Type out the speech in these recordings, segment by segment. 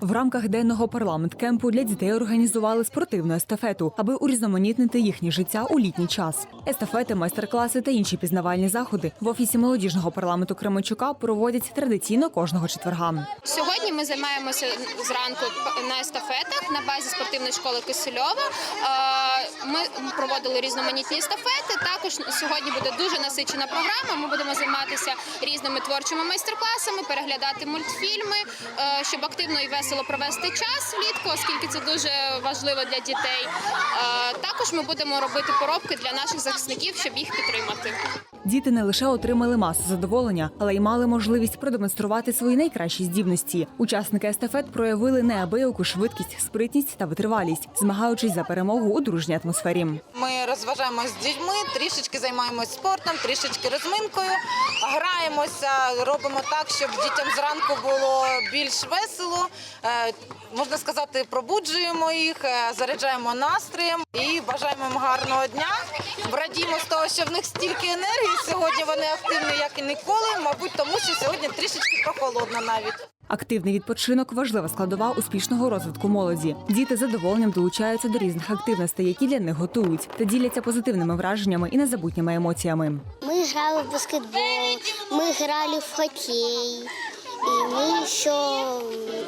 В рамках денного парламент-кемпу для дітей організували спортивну естафету, аби урізноманітнити їхнє життя у літній час. Естафети, майстер-класи та інші пізнавальні заходи в офісі молодіжного парламенту Кременчука проводять традиційно кожного четверга. Сьогодні ми займаємося зранку на естафетах на базі спортивної школи Кисельова. Ми проводили різноманітні естафети. Також сьогодні буде дуже насичена програма. Ми будемо займатися різними творчими майстер-класами, переглядати мультфільми, е, щоб активно і весело провести час влітку, оскільки це дуже важливо для дітей. Е, Також ми будемо робити поробки для наших захисників, щоб їх підтримати. Діти не лише отримали масу задоволення, але й мали можливість продемонструвати свої найкращі здібності. Учасники естафет проявили неабияку швидкість, спритність та витривалість, змагаючись за перемогу у дружній атмосфері. Ми розважаємось з дітьми, трішечки займаємось спортом, трішечки розминкою, граємося, робимо так, щоб дітям зранку було більш весело. Е, Можна сказати, пробуджуємо їх, е, заряджаємо настроєм і бажаємо їм гарного дня. Радіємо з того, що в них стільки енергії. Сьогодні вони активні, як і ніколи. Мабуть, тому що сьогодні трішечки прохолодно навіть. Активний відпочинок важлива складова успішного розвитку молоді. Діти задоволенням долучаються до різних активностей, які для них готують, та діляться позитивними враженнями і незабутніми емоціями. Ми грали в баскетбол, ми грали в хокей, і ми ще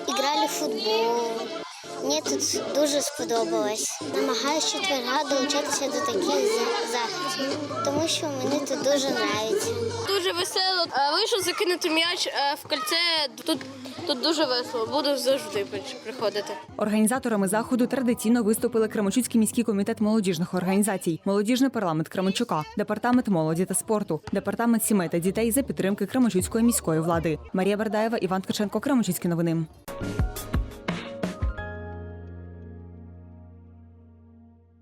грали в футбол. Мені тут дуже сподобалось. Намагаюся четверга долучатися до таких за- заходів, тому що мені тут дуже подобається. Дуже весело. Вийшов закинути м'яч в кольце. Тут, тут дуже весело. Буду завжди приходити. Організаторами заходу традиційно виступили Кременчуцький міський комітет молодіжних організацій, молодіжний парламент Кременчука, департамент молоді та спорту, департамент сімей та дітей за підтримки Кременчуцької міської влади. Марія Бердаєва, Іван Ткаченко, Кременчуцькі новини.